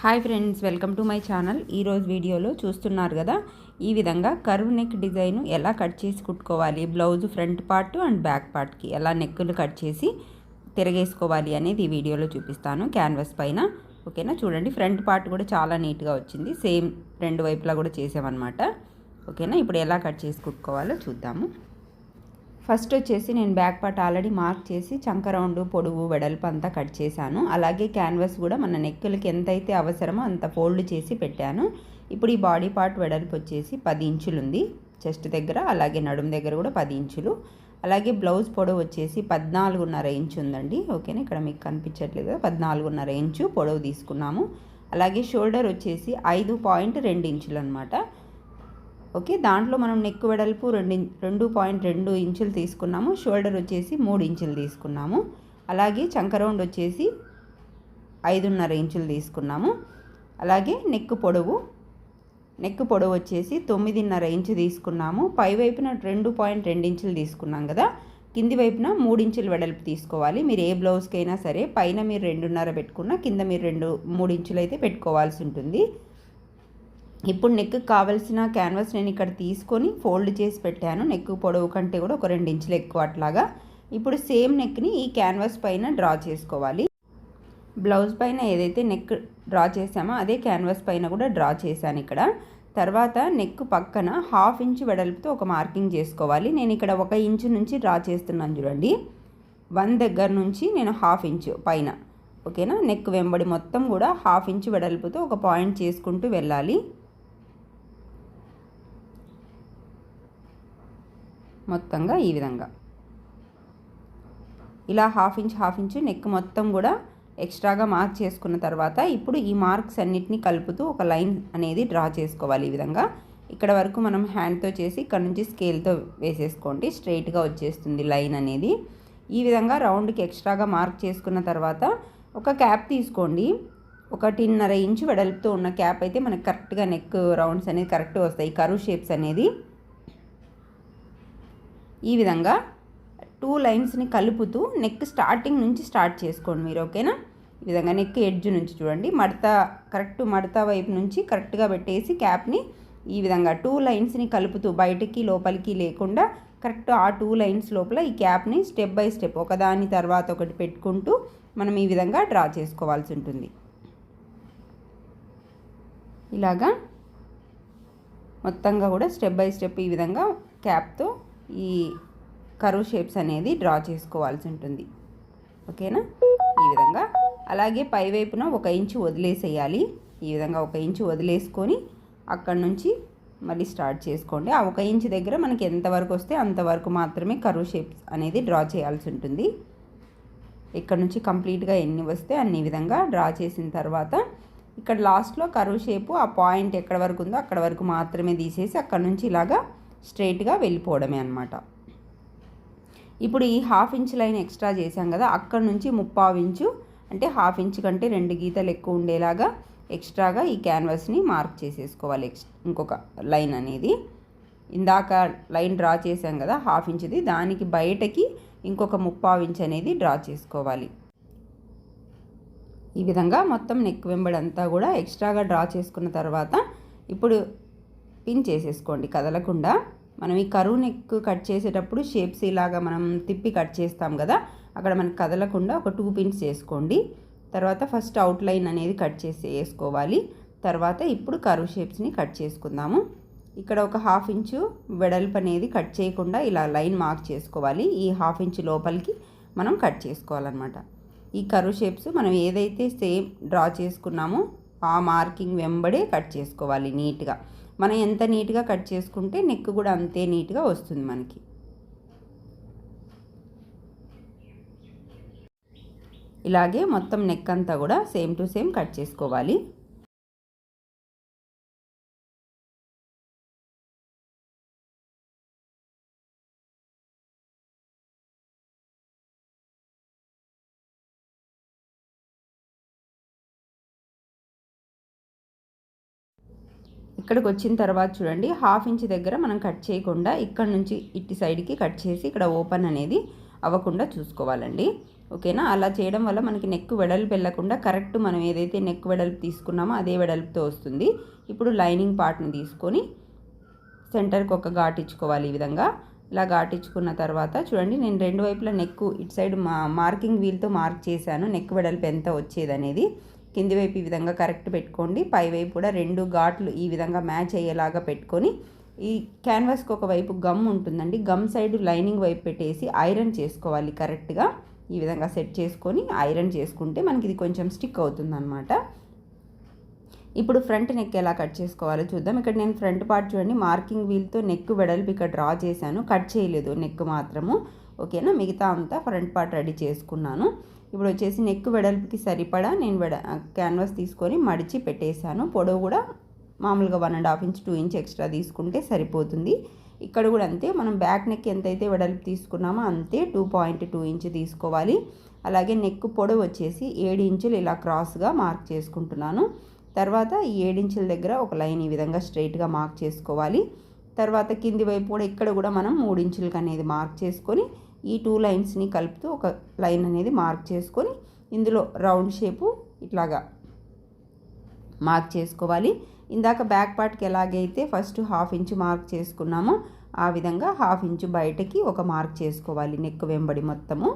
Hi friends welcome to my channel. ఈరోజు వీడియోలో చూస్తున్నారు కదా ఈ విధంగా కర్వ్ నెక్ డిజైన్ ఎలా కట్ చేసి కుట్టుకోవాలి blouse front part and back పార్ట్కి ఎలా నెక్కులు కట్ చేసి తిరగేసుకోవాలి అనేది ఈ వీడియోలో చూపిస్తాను క్యాన్వాస్ పైన. ఓకేనా? చూడండి ఫ్రంట్ పార్ట్ కూడా చాలా నీట్గా వచ్చింది. సేమ్ రెండు వైపులా కూడా చేసామన్నమాట. ఓకేనా? ఇప్పుడు ఎలా కట్ చేసి కుట్టుకోవాలో చూద్దాము. ఫస్ట్ వచ్చేసి నేను బ్యాక్ పార్ట్ ఆల్రెడీ మార్క్ చేసి చంక రౌండ్ పొడవు వెడల్పు అంతా కట్ చేశాను. అలాగే క్యాన్వాస్ కూడా మన నెక్కులకి ఎంతైతే అవసరమో అంత ఫోల్డ్ చేసి పెట్టాను. ఇప్పుడు ఈ బాడీ పార్ట్ వెడల్పు వచ్చేసి పది ఇంచులు ఉంది చెస్ట్ దగ్గర అలాగే నడుము దగ్గర కూడా పది ఇంచులు. అలాగే బ్లౌజ్ పొడవు వచ్చేసి పద్నాలుగున్నర ఇంచు ఉందండి ఓకేనా? ఇక్కడ మీకు కనిపించట్లేదు. పద్నాలుగున్నర ఇంచు పొడవు తీసుకున్నాము. అలాగే షోల్డర్ వచ్చేసి ఐదు పాయింట్ రెండు ఇంచులు అనమాట ఓకే దాంట్లో మనం నెక్ వెడల్పు రెండు రెండు పాయింట్ రెండు ఇంచులు తీసుకున్నాము షోల్డర్ వచ్చేసి మూడు ఇంచులు తీసుకున్నాము అలాగే చంక రౌండ్ వచ్చేసి ఐదున్నర ఇంచులు తీసుకున్నాము అలాగే నెక్ పొడవు నెక్ పొడవు వచ్చేసి తొమ్మిదిన్నర ఇంచు తీసుకున్నాము పై వైపున రెండు పాయింట్ రెండు ఇంచులు తీసుకున్నాం కదా కింది వైపున మూడు ఇంచులు వెడల్పు తీసుకోవాలి మీరు ఏ బ్లౌజ్కి అయినా సరే పైన మీరు రెండున్నర పెట్టుకున్నా కింద మీరు రెండు మూడు ఇంచులు అయితే పెట్టుకోవాల్సి ఉంటుంది. ఇప్పుడు నెక్ కావాల్సిన క్యాన్వాస్ నేను ఇక్కడ తీసుకొని ఫోల్డ్ చేసి పెట్టాను. నెక్ పొడవు కంటే కూడా ఒక రెండు ఇంచులు ఎక్కువ అట్లాగా. ఇప్పుడు సేమ్ నెక్ని ఈ క్యాన్వాస్ పైన డ్రా చేసుకోవాలి. బ్లౌజ్ పైన ఏదైతే నెక్ డ్రా చేసామో అదే క్యాన్వాస్ పైన కూడా డ్రా చేశాను ఇక్కడ. తర్వాత నెక్ పక్కన హాఫ్ ఇంచ్ వెడల్పుతో ఒక మార్కింగ్ చేసుకోవాలి. నేను ఇక్కడ ఒక ఇంచు నుంచి డ్రా చేస్తున్నాను చూడండి. వన్ దగ్గర నుంచి నేను హాఫ్ ఇంచు పైన. ఓకేనా? నెక్ వెంబడి మొత్తం కూడా హాఫ్ ఇంచ్ వెడల్పుతో ఒక పాయింట్ చేసుకుంటూ వెళ్ళాలి. మొత్తంగా ఈ విధంగా. ఇలా half inch half inch neck మొత్తం కూడా ఎక్స్ట్రాగా మార్క్ చేసుకున్న తర్వాత ఇప్పుడు ఈ మార్క్స్ అన్నిటిని కలుపుతూ ఒక లైన్ అనేది డ్రా చేసుకోవాలి ఈ విధంగా. ఇక్కడ వరకు మనం హ్యాండ్తో చేసి ఇక్కడ నుంచి స్కేల్తో వేసేసుకోండి. స్ట్రైట్గా వచ్చేస్తుంది లైన్ అనేది. ఈ విధంగా రౌండ్కి ఎక్స్ట్రాగా మార్క్ చేసుకున్న తర్వాత ఒక క్యాప్ తీసుకోండి. ఒకటిన్నర ఇంచు వెడల్పుతో ఉన్న క్యాప్ అయితే మనకు కరెక్ట్గా నెక్ రౌండ్స్ అనేది కరెక్ట్గా వస్తాయి. కరువు షేప్స్ అనేది. ఈ విధంగా టూ లైన్స్ని కలుపుతూ నెక్ స్టార్టింగ్ నుంచి స్టార్ట్ చేసుకోండి మీరు ఓకేనా ఈ విధంగా నెక్ ఎడ్జ్ నుంచి చూడండి. మడత కరెక్ట్ మడత వైపు నుంచి కరెక్ట్గా పెట్టేసి క్యాప్ని ఈ విధంగా టూ లైన్స్ని కలుపుతూ బయటికి లోపలికి లేకుండా కరెక్ట్ ఆ టూ లైన్స్ లోపల ఈ క్యాప్ని స్టెప్ బై స్టెప్ ఒకదాని తర్వాత ఒకటి పెట్టుకుంటూ మనం ఈ విధంగా డ్రా చేసుకోవాల్సి ఉంటుంది. ఇలాగా మొత్తంగా కూడా స్టెప్ బై స్టెప్ ఈ విధంగా క్యాప్తో ఈ కరువు షేప్స్ అనేది డ్రా చేసుకోవాల్సి ఉంటుంది. ఓకేనా? ఈ విధంగా. అలాగే పైవైపున ఒక ఇంచు వదిలేసేయాలి. ఈ విధంగా ఒక ఇంచు వదిలేసుకొని అక్కడ నుంచి మళ్ళీ స్టార్ట్ చేసుకోండి. ఆ ఒక ఇంచు దగ్గర మనకి ఎంతవరకు వస్తే అంతవరకు మాత్రమే కరువు షేప్స్ అనేది డ్రా చేయాల్సి ఉంటుంది. ఇక్కడ నుంచి కంప్లీట్గా ఎన్ని వస్తే అన్ని విధంగా డ్రా చేసిన తర్వాత ఇక్కడ లాస్ట్లో కరువు షేపు ఆ పాయింట్ ఎక్కడ వరకు ఉందో అక్కడ వరకు మాత్రమే తీసేసి అక్కడ నుంచి ఇలాగా స్ట్రైట్గా వెళ్ళిపోవడమే అనమాట ఇప్పుడు ఈ హాఫ్ ఇంచ్ లైన్ ఎక్స్ట్రా చేసాం కదా అక్కడ నుంచి ముప్పావు ఇంచు అంటే హాఫ్ ఇంచ్ కంటే రెండు గీతలు ఎక్కువ ఉండేలాగా ఎక్స్ట్రాగా ఈ క్యాన్వాస్ని మార్క్ చేసేసుకోవాలి. ఎక్స్ ఇంకొక లైన్ అనేది. ఇందాక లైన్ డ్రా చేశాం కదా హాఫ్ ఇంచ్ది దానికి బయటకి ఇంకొక ముప్పావు ఇంచ్ అనేది డ్రా చేసుకోవాలి. ఈ విధంగా మొత్తం నెక్ వెంబడంతా కూడా ఎక్స్ట్రాగా డ్రా చేసుకున్న తర్వాత ఇప్పుడు పిన్ చేసేసుకోండి కదలకుండా. మనం ఈ కరువు నెక్ కట్ చేసేటప్పుడు షేప్స్ ఇలాగా మనం తిప్పి కట్ చేస్తాం కదా అక్కడ మనకు కదలకుండా ఒక టూ పిన్స్ చేసుకోండి. తర్వాత ఫస్ట్ అవుట్ లైన్ అనేది కట్ చేసి వేసుకోవాలి. తర్వాత ఇప్పుడు కరువు షేప్స్ని కట్ చేసుకుందాము. ఇక్కడ ఒక హాఫ్ ఇంచు వెడల్పు అనేది కట్ చేయకుండా ఇలా లైన్ మార్క్ చేసుకోవాలి. ఈ హాఫ్ ఇంచు లోపలికి మనం కట్ చేసుకోవాలన్నమాట. ఈ కరువు షేప్స్ మనం ఏదైతే సేమ్ డ్రా చేసుకున్నామో ఆ మార్కింగ్ వెంబడే కట్ చేసుకోవాలి నీట్గా. మనం ఎంత నీట్గా కట్ చేసుకుంటే నెక్ కూడా అంతే నీట్గా వస్తుంది మనకి. ఇలాగే మొత్తం నెక్ అంతా కూడా సేమ్ టు సేమ్ కట్ చేసుకోవాలి. ఇక్కడికి వచ్చిన తర్వాత చూడండి హాఫ్ ఇంచ్ దగ్గర మనం కట్ చేయకుండా ఇక్కడ నుంచి ఇటు సైడ్కి కట్ చేసి ఇక్కడ ఓపెన్ అనేది అవ్వకుండా చూసుకోవాలండి. ఓకేనా? అలా చేయడం వల్ల మనకి నెక్ వెడల్పు వెళ్ళకుండా కరెక్ట్ మనం ఏదైతే నెక్ వెడల్పు తీసుకున్నామో అదే వెడల్పుతో వస్తుంది. ఇప్పుడు లైనింగ్ పార్ట్ని తీసుకొని సెంటర్కి ఒక ఘాటించుకోవాలి ఈ విధంగా. ఇలా ఘాటించుకున్న తర్వాత చూడండి నేను రెండు వైపులా నెక్ ఇటు సైడ్ మా మార్కింగ్ వీల్తో మార్క్ చేశాను. నెక్ వెడల్పు ఎంత వచ్చేది అనేది కింది వైపు ఈ విధంగా కరెక్ట్ పెట్టుకోండి. పై వైపు కూడా రెండు ఘాట్లు ఈ విధంగా మ్యాచ్ అయ్యేలాగా పెట్టుకొని ఈ క్యాన్వాస్కి ఒక వైపు గమ్ ఉంటుందండి. గమ్ సైడ్ లైనింగ్ వైపు పెట్టేసి ఐరన్ చేసుకోవాలి కరెక్ట్గా ఈ విధంగా సెట్ చేసుకొని ఐరన్ చేసుకుంటే మనకి ఇది కొంచెం స్టిక్ అవుతుందన్నమాట. ఇప్పుడు ఫ్రంట్ నెక్ ఎలా కట్ చేసుకోవాలో చూద్దాం. ఇక్కడ నేను ఫ్రంట్ పార్ట్ చూడండి. మార్కింగ్ వీల్తో నెక్ వెడల్పు ఇక్కడ డ్రా చేశాను. కట్ చేయలేదు. నెక్ మాత్రము. ఓకేనా? మిగతా అంతా ఫ్రంట్ పార్ట్ రెడీ చేసుకున్నాను. ఇప్పుడు వచ్చేసి నెక్ వెడల్పుకి సరిపడా నేను వెడ క్యాన్వాస్ తీసుకొని మడిచి పెట్టేశాను. పొడవు కూడా మామూలుగా one and half inch two inch extra తీసుకుంటే సరిపోతుంది. ఇక్కడ కూడా అంతే మనం బ్యాక్ నెక్ ఎంతైతే వెడల్పు తీసుకున్నామో అంతే టూ పాయింట్ టూ ఇంచ్ తీసుకోవాలి. అలాగే నెక్ పొడవు వచ్చేసి ఏడు ఇంచులు ఇలా క్రాస్గా మార్క్ చేసుకుంటున్నాను. తర్వాత ఈ ఏడించుల దగ్గర ఒక లైన్ ఈ విధంగా స్ట్రైట్గా మార్క్ చేసుకోవాలి. తర్వాత కింది వైపు కూడా ఇక్కడ కూడా మనం మూడించులకి అనేది మార్క్ చేసుకొని ఈ టూ లైన్స్ని కలుపుతూ ఒక లైన్ అనేది మార్క్ చేసుకొని ఇందులో రౌండ్ షేపు ఇట్లాగా మార్క్ చేసుకోవాలి. ఇందాక బ్యాక్ పార్ట్కి ఎలాగైతే ఫస్ట్ హాఫ్ ఇంచ్ మార్క్ చేసుకున్నామో ఆ విధంగా హాఫ్ ఇంచు బయటకి ఒక మార్క్ చేసుకోవాలి నెక్ వెంబడి మొత్తము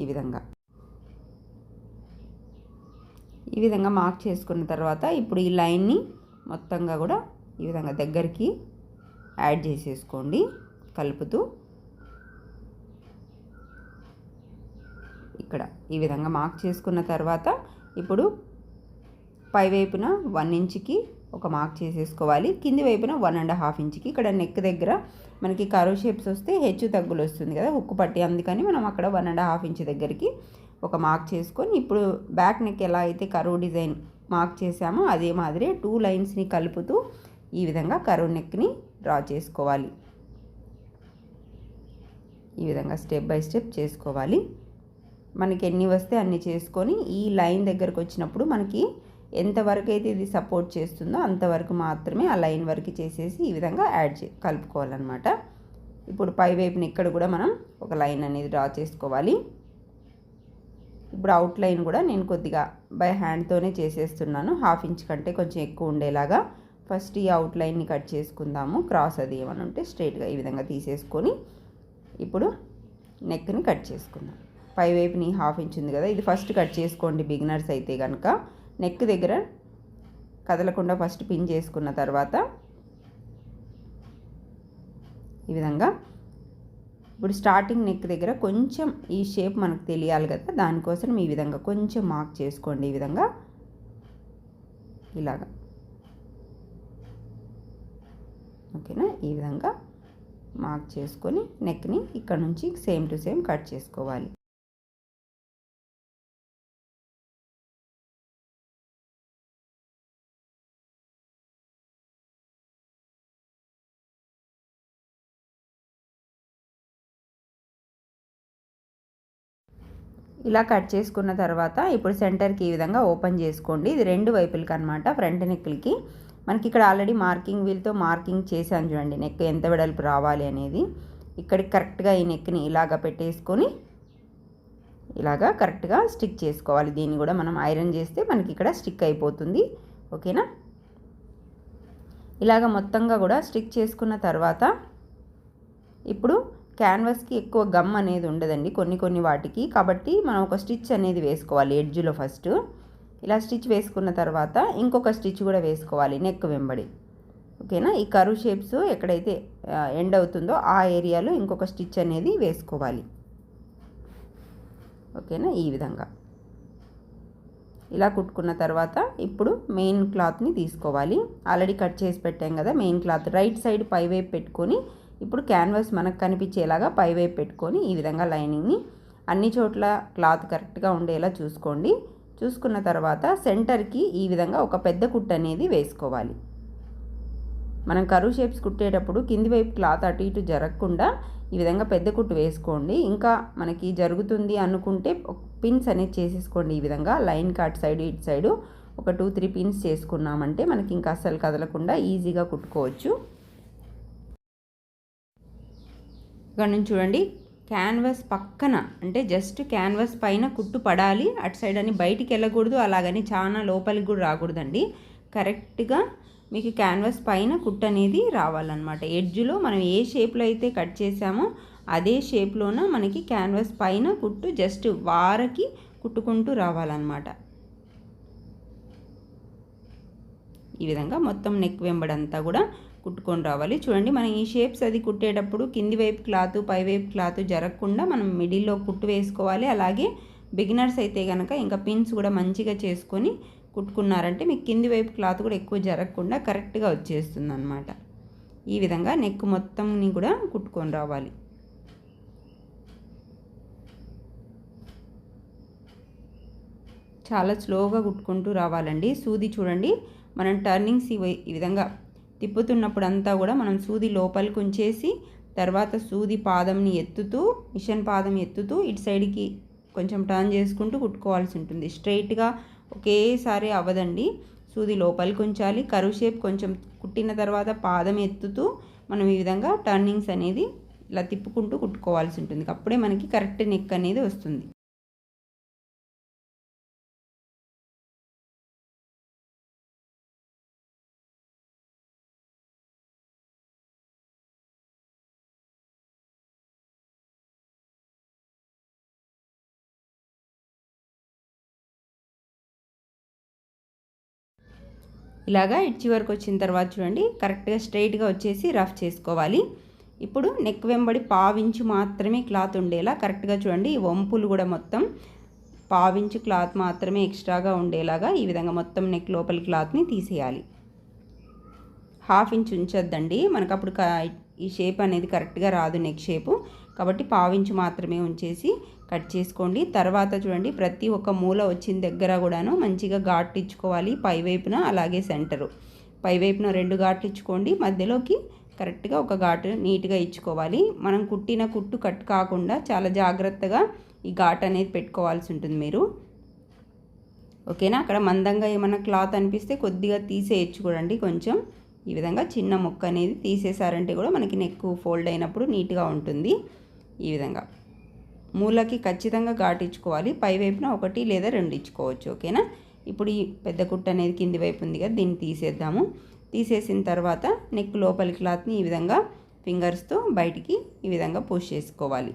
ఈ విధంగా. ఈ విధంగా మార్క్ చేసుకున్న తర్వాత ఇప్పుడు ఈ లైన్ని మొత్తంగా కూడా ఈ విధంగా దగ్గరికి యాడ్ చేసేసుకోండి. కలుపుతూ ఇక్కడ. ఈ విధంగా మార్క్ చేసుకున్న తర్వాత ఇప్పుడు పై వైపున వన్ ఇంచ్కి ఒక మార్క్ చేసేసుకోవాలి. కింది వైపున వన్ అండ్ హాఫ్ ఇంచ్కి. ఇక్కడ నెక్ దగ్గర మనకి కరో షేప్స్ వస్తే హెచ్చు తగ్గులు వస్తుంది కదా ఉక్కు పట్టి. అందుకని మనం అక్కడ వన్ అండ్ హాఫ్ ఇంచ్ దగ్గరికి ఒక మార్క్ చేసుకొని ఇప్పుడు బ్యాక్ నెక్ ఎలా అయితే కరువు డిజైన్ మార్క్ చేసామో అదే మాదిరి టూ లైన్స్ని కలుపుతూ ఈ విధంగా కరువు నెక్ని డ్రా చేసుకోవాలి. ఈ విధంగా స్టెప్ బై స్టెప్ చేసుకోవాలి. మనకి ఎన్ని వస్తే అన్ని చేసుకొని ఈ లైన్ దగ్గరకు వచ్చినప్పుడు మనకి ఎంతవరకు అయితే ఇది సపోర్ట్ చేస్తుందో అంతవరకు మాత్రమే ఆ లైన్ వరకు చేసేసి ఈ విధంగా యాడ్ చే కలుపుకోవాలన్నమాట. ఇప్పుడు పై వైపున ఇక్కడ కూడా మనం ఒక లైన్ అనేది డ్రా చేసుకోవాలి. ఇప్పుడు అవుట్ లైన్ కూడా నేను కొద్దిగా బై హ్యాండ్తోనే చేసేస్తున్నాను. హాఫ్ ఇంచ్ కంటే కొంచెం ఎక్కువ ఉండేలాగా ఫస్ట్ ఈ అవుట్ లైన్ని కట్ చేసుకుందాము. క్రాస్ అది ఏమని ఉంటే స్ట్రైట్గా ఈ విధంగా తీసేసుకొని ఇప్పుడు నెక్ని కట్ చేసుకుందాం. పై వైపుని హాఫ్ ఇంచ్ ఉంది కదా. ఇది ఫస్ట్ కట్ చేసుకోండి బిగినర్స్ అయితే కనుక నెక్ దగ్గర కదలకుండా ఫస్ట్ పిన్ చేసుకున్న తర్వాత ఈ విధంగా ఇప్పుడు స్టార్టింగ్ నెక్ దగ్గర కొంచెం ఈ షేప్ మనకు తెలియాలి కదా. దానికోసం ఈ విధంగా కొంచెం మార్క్ చేసుకోండి ఈ విధంగా. ఇలాగా. ఓకేనా? ఈ విధంగా మార్క్ చేసుకొని నెక్ని ఇక్కడ నుంచి సేమ్ టు సేమ్ కట్ చేసుకోవాలి. ఇలా కట్ చేసుకున్న తర్వాత ఇప్పుడు సెంటర్కి ఈ విధంగా ఓపెన్ చేసుకోండి. ఇది రెండు వైపులకి అనమాట ఫ్రంట్ నెక్లకి. మనకి ఇక్కడ ఆల్రెడీ మార్కింగ్ వీల్తో మార్కింగ్ చేశాను చూడండి నెక్ ఎంత వెడల్పు రావాలి అనేది. ఇక్కడికి కరెక్ట్గా ఈ నెక్ని ఇలాగా పెట్టేసుకొని ఇలాగా కరెక్ట్గా స్టిక్ చేసుకోవాలి. దీన్ని కూడా మనం ఐరన్ చేస్తే మనకి ఇక్కడ స్టిక్ అయిపోతుంది. ఓకేనా? ఇలాగ మొత్తంగా కూడా స్టిక్ చేసుకున్న తర్వాత ఇప్పుడు క్యాన్వాస్కి ఎక్కువ గమ్ అనేది ఉండదండి కొన్ని కొన్ని వాటికి. కాబట్టి మనం ఒక స్టిచ్ అనేది వేసుకోవాలి ఎడ్జ్లో ఫస్ట్. ఇలా స్టిచ్ వేసుకున్న తర్వాత ఇంకొక స్టిచ్ కూడా వేసుకోవాలి నెక్ వెంబడి. ఓకేనా? ఈ కరువు షేప్స్ ఎక్కడైతే ఎండ్ అవుతుందో ఆ ఏరియాలో ఇంకొక స్టిచ్ అనేది వేసుకోవాలి. ఓకేనా? ఈ విధంగా. ఇలా కుట్టుకున్న తర్వాత ఇప్పుడు మెయిన్ క్లాత్ని తీసుకోవాలి. ఆల్రెడీ కట్ చేసి పెట్టాం కదా మెయిన్ క్లాత్. రైట్ సైడ్ పై వైపు పెట్టుకొని ఇప్పుడు క్యాన్వాస్ మనకు కనిపించేలాగా పైవైపు పెట్టుకొని ఈ విధంగా లైనింగ్ని అన్ని చోట్ల క్లాత్ కరెక్ట్గా ఉండేలా చూసుకోండి. చూసుకున్న తర్వాత సెంటర్కి ఈ విధంగా ఒక పెద్ద కుట్టు అనేది వేసుకోవాలి. మనం కరువు షేప్స్ కుట్టేటప్పుడు కింది వైపు క్లాత్ అటు ఇటు జరగకుండా ఈ విధంగా పెద్ద కుట్టు వేసుకోండి. ఇంకా మనకి జరుగుతుంది అనుకుంటే పిన్స్ అనేది చేసేసుకోండి. ఈ విధంగా లైన్ అటు సైడ్ ఇటు సైడు ఒక టూ త్రీ పిన్స్ చేసుకున్నామంటే మనకి ఇంకా అస్సలు కదలకుండా ఈజీగా కుట్టుకోవచ్చు. ఇక్కడ నుంచి చూడండి. క్యాన్వాస్ పక్కన అంటే జస్ట్ క్యాన్వాస్ పైన కుట్టు పడాలి. అటు సైడ్ అని బయటికి వెళ్ళకూడదు. అలాగని చాలా లోపలికి కూడా రాకూడదండి. కరెక్ట్గా మీకు క్యాన్వాస్ పైన కుట్టు అనేది రావాలన్నమాట. ఎడ్జ్లో మనం ఏ షేప్లో అయితే కట్ చేసామో అదే షేప్లోన మనకి క్యాన్వాస్ పైన కుట్టు జస్ట్ వారకి కుట్టుకుంటూ రావాలన్నమాట. ఈ విధంగా మొత్తం నెక్ వెంబడంతా కూడా కుట్టుకొని రావాలి. చూడండి మనం ఈ షేప్స్ అది కుట్టేటప్పుడు కింది వైపు క్లాత్ పై వైపు క్లాత్ జరగకుండా మనం మిడిల్లో కుట్టు వేసుకోవాలి. అలాగే బిగినర్స్ అయితే కనుక ఇంకా పిన్స్ కూడా మంచిగా చేసుకొని కుట్టుకున్నారంటే మీకు కింది వైపు క్లాత్ కూడా ఎక్కువ జరగకుండా కరెక్ట్గా వచ్చేస్తుంది అనమాట ఈ విధంగా నెక్ మొత్తంని కూడా కుట్టుకొని రావాలి. చాలా స్లోగా కుట్టుకుంటూ రావాలండి. సూది చూడండి మనం టర్నింగ్స్ ఈ విధంగా తిప్పుతున్నప్పుడు అంతా కూడా మనం సూది లోపలికి ఉంచేసి తర్వాత సూది పాదంని ఎత్తుతూ మిషన్ పాదం ఎత్తుతూ ఇటు సైడ్కి కొంచెం టర్న్ చేసుకుంటూ కుట్టుకోవాల్సి ఉంటుంది. స్ట్రైట్గా ఒకేసారి అవ్వదండి. సూది లోపలికి ఉంచాలి. కరువు షేప్ కొంచెం కుట్టిన తర్వాత పాదం ఎత్తుతూ మనం ఈ విధంగా టర్నింగ్స్ అనేది ఇలా తిప్పుకుంటూ కుట్టుకోవాల్సి ఉంటుంది. అప్పుడే మనకి కరెక్ట్ నెక్ అనేది వస్తుంది. ఇలాగా ఇడ్చి వరకు వచ్చిన తర్వాత చూడండి కరెక్ట్గా స్ట్రైట్గా వచ్చేసి రఫ్ చేసుకోవాలి. ఇప్పుడు నెక్ వెంబడి పావించు మాత్రమే క్లాత్ ఉండేలా కరెక్ట్గా చూడండి ఈ వంపులు కూడా మొత్తం పావించు క్లాత్ మాత్రమే ఎక్స్ట్రాగా ఉండేలాగా ఈ విధంగా మొత్తం నెక్ లోపల క్లాత్ని తీసేయాలి. హాఫ్ ఇంచ్ ఉంచొద్దండి. మనకు అప్పుడు ఈ షేప్ అనేది కరెక్ట్గా రాదు నెక్ షేపు. కాబట్టి పావించి మాత్రమే ఉంచేసి కట్ చేసుకోండి. తర్వాత చూడండి ప్రతి ఒక్క మూల వచ్చిన దగ్గర కూడాను మంచిగా ఘాట్ ఇచ్చుకోవాలి పైవైపున అలాగే సెంటరు. పైవైపున రెండు ఘాట్లు ఇచ్చుకోండి మధ్యలోకి కరెక్ట్గా ఒక ఘాటు నీట్గా ఇచ్చుకోవాలి. మనం కుట్టిన కుట్టు కట్ కాకుండా చాలా జాగ్రత్తగా ఈ ఘాట్ అనేది పెట్టుకోవాల్సి ఉంటుంది మీరు. ఓకేనా? అక్కడ మందంగా ఏమైనా క్లాత్ అనిపిస్తే కొద్దిగా తీసేయచ్చు చూడండి కొంచెం. ఈ విధంగా చిన్న ముక్క అనేది తీసేసారంటే కూడా మనకి నెక్ ఫోల్డ్ అయినప్పుడు నీట్గా ఉంటుంది. ఈ విధంగా. మూలకి ఖచ్చితంగా ఘాటించుకోవాలి పై వైపున ఒకటి లేదా రెండు ఇచ్చుకోవచ్చు. ఓకేనా? ఇప్పుడు ఈ పెద్ద కుట్ట అనేది కింది వైపు ఉంది కదా దీన్ని తీసేద్దాము. తీసేసిన తర్వాత నెక్ లోపలి క్లాత్ని ఈ విధంగా ఫింగర్స్తో బయటికి ఈ విధంగా పుష్ చేసుకోవాలి.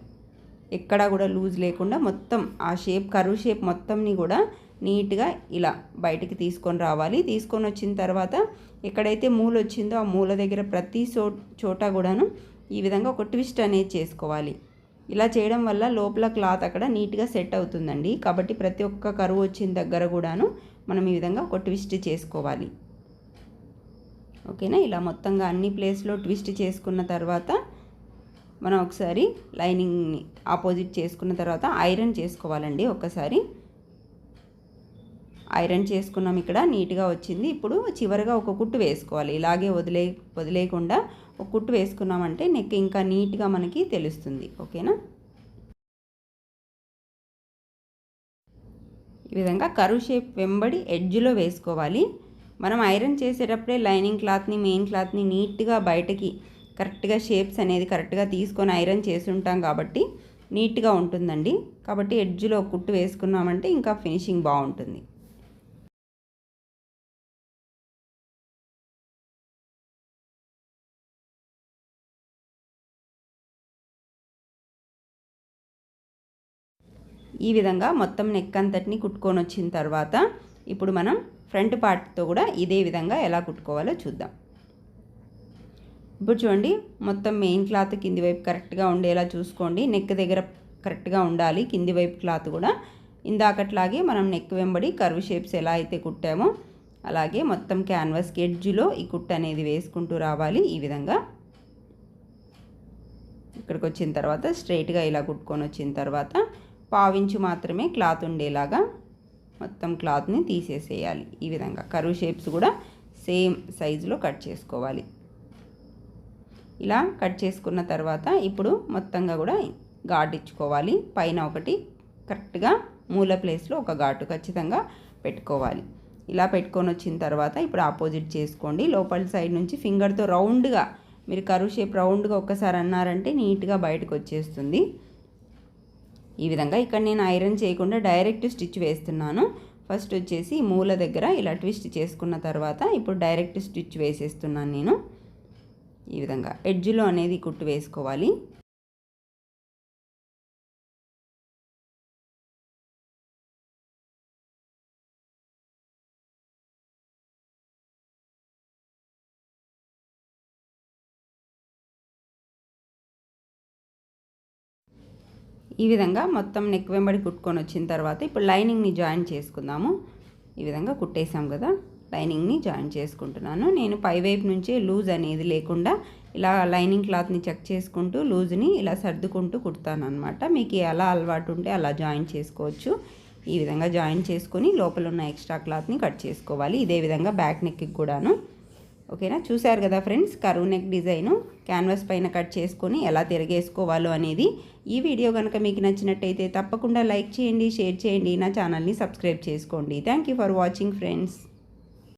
ఎక్కడా కూడా లూజ్ లేకుండా మొత్తం ఆ షేప్ కరువు షేప్ మొత్తంని కూడా నీట్గా ఇలా బయటికి తీసుకొని రావాలి. తీసుకొని వచ్చిన తర్వాత ఎక్కడైతే మూల వచ్చిందో ఆ మూల దగ్గర ప్రతి చో చోట కూడాను ఈ విధంగా ఒక ట్విస్ట్ అనేది చేసుకోవాలి. ఇలా చేయడం వల్ల లోపల క్లాత్ అక్కడ నీట్గా సెట్ అవుతుందండి. కాబట్టి ప్రతి ఒక్క కరువు వచ్చిన దగ్గర కూడాను మనం ఈ విధంగా ఒక ట్విస్ట్ చేసుకోవాలి. ఓకేనా? ఇలా మొత్తంగా అన్ని ప్లేస్లో ట్విస్ట్ చేసుకున్న తర్వాత మనం ఒకసారి లైనింగ్ని ఆపోజిట్ చేసుకున్న తర్వాత ఐరన్ చేసుకోవాలండి ఒక్కసారి. ఐరన్ చేసుకున్నాం ఇక్కడ నీట్గా వచ్చింది. ఇప్పుడు చివరిగా ఒక కుట్టు వేసుకోవాలి. ఇలాగే వదిలే వదిలేయకుండా ఒక కుట్టు వేసుకున్నామంటే నెక్ ఇంకా నీట్గా మనకి తెలుస్తుంది. ఓకేనా? ఈ విధంగా కరువు షేప్ వెంబడి ఎడ్జ్లో వేసుకోవాలి. మనం ఐరన్ చేసేటప్పుడే లైనింగ్ క్లాత్ని మెయిన్ క్లాత్ని నీట్గా బయటకి కరెక్ట్గా షేప్స్ అనేది కరెక్ట్గా తీసుకొని ఐరన్ చేసి ఉంటాం కాబట్టి నీట్గా ఉంటుందండి. కాబట్టి ఎడ్జ్లో కుట్టు వేసుకున్నామంటే ఇంకా ఫినిషింగ్ బాగుంటుంది. ఈ విధంగా మొత్తం నెక్ అంతటిని కుట్టుకొని వచ్చిన తర్వాత ఇప్పుడు మనం ఫ్రంట్ పార్ట్తో కూడా ఇదే విధంగా ఎలా కుట్టుకోవాలో చూద్దాం. ఇప్పుడు చూడండి మొత్తం మెయిన్ క్లాత్ కింది వైపు కరెక్ట్గా ఉండేలా చూసుకోండి. నెక్ దగ్గర కరెక్ట్గా ఉండాలి కింది వైపు క్లాత్ కూడా. ఇందాకట్లాగే మనం నెక్ వెంబడి కర్వ్ షేప్స్ ఎలా అయితే కుట్టామో అలాగే మొత్తం క్యాన్వాస్కి ఎడ్జ్లో ఈ కుట్ అనేది వేసుకుంటూ రావాలి ఈ విధంగా. ఇక్కడికి వచ్చిన తర్వాత స్ట్రైట్గా ఇలా కుట్టుకొని వచ్చిన తర్వాత పావించు మాత్రమే క్లాత్ ఉండేలాగా మొత్తం క్లాత్ని తీసేసేయాలి. ఈ విధంగా కరువు షేప్స్ కూడా సేమ్ సైజులో కట్ చేసుకోవాలి. ఇలా కట్ చేసుకున్న తర్వాత ఇప్పుడు మొత్తంగా కూడా ఘాటు ఇచ్చుకోవాలి. పైన ఒకటి కరెక్ట్గా మూల ప్లేస్లో ఒక ఘాటు ఖచ్చితంగా పెట్టుకోవాలి. ఇలా పెట్టుకొని వచ్చిన తర్వాత ఇప్పుడు ఆపోజిట్ చేసుకోండి. లోపల సైడ్ నుంచి ఫింగర్తో రౌండ్గా మీరు కరువు షేప్ రౌండ్గా ఒక్కసారి అన్నారంటే నీట్గా బయటకు వచ్చేస్తుంది. ఈ విధంగా ఇక్కడ నేను ఐరన్ చేయకుండా డైరెక్ట్ స్టిచ్ వేస్తున్నాను. ఫస్ట్ వచ్చేసి మూల దగ్గర ఇలా ట్విస్ట్ చేసుకున్న తర్వాత ఇప్పుడు డైరెక్ట్ స్టిచ్ వేసేస్తున్నాను నేను. ఈ విధంగా ఎడ్జ్లో అనేది కుట్టు వేసుకోవాలి. ఈ విధంగా మొత్తం నెక్ వెంబడి కుట్టుకొని వచ్చిన తర్వాత ఇప్పుడు లైనింగ్ని జాయిన్ చేసుకుందాము. ఈ విధంగా కుట్టేసాం కదా లైనింగ్ని జాయిన్ చేసుకుంటున్నాను. నేను పైవైపు నుంచే లూజ్ అనేది లేకుండా ఇలా లైనింగ్ క్లాత్ని చెక్ చేసుకుంటూ లూజ్ని ఇలా సర్దుకుంటూ కుడతాను అనమాట మీకు ఎలా అలవాటు ఉంటే అలా జాయిన్ చేసుకోవచ్చు. ఈ విధంగా జాయిన్ చేసుకొని లోపల ఉన్న ఎక్స్ట్రా క్లాత్ని కట్ చేసుకోవాలి. ఇదే విధంగా బ్యాక్ నెక్కి కూడాను. ఓకేనా? చూశారు కదా friends curve neck design canvas పైన కట్ చేసుకొని ఎలా తిరగేసుకోవాలో అనేది ఈ వీడియో కనుక మీకు నచ్చినట్టయితే తప్పకుండా లైక్ చేయండి షేర్ చేయండి నా ఛానల్ని సబ్స్క్రైబ్ చేసుకోండి. Thank you for watching friends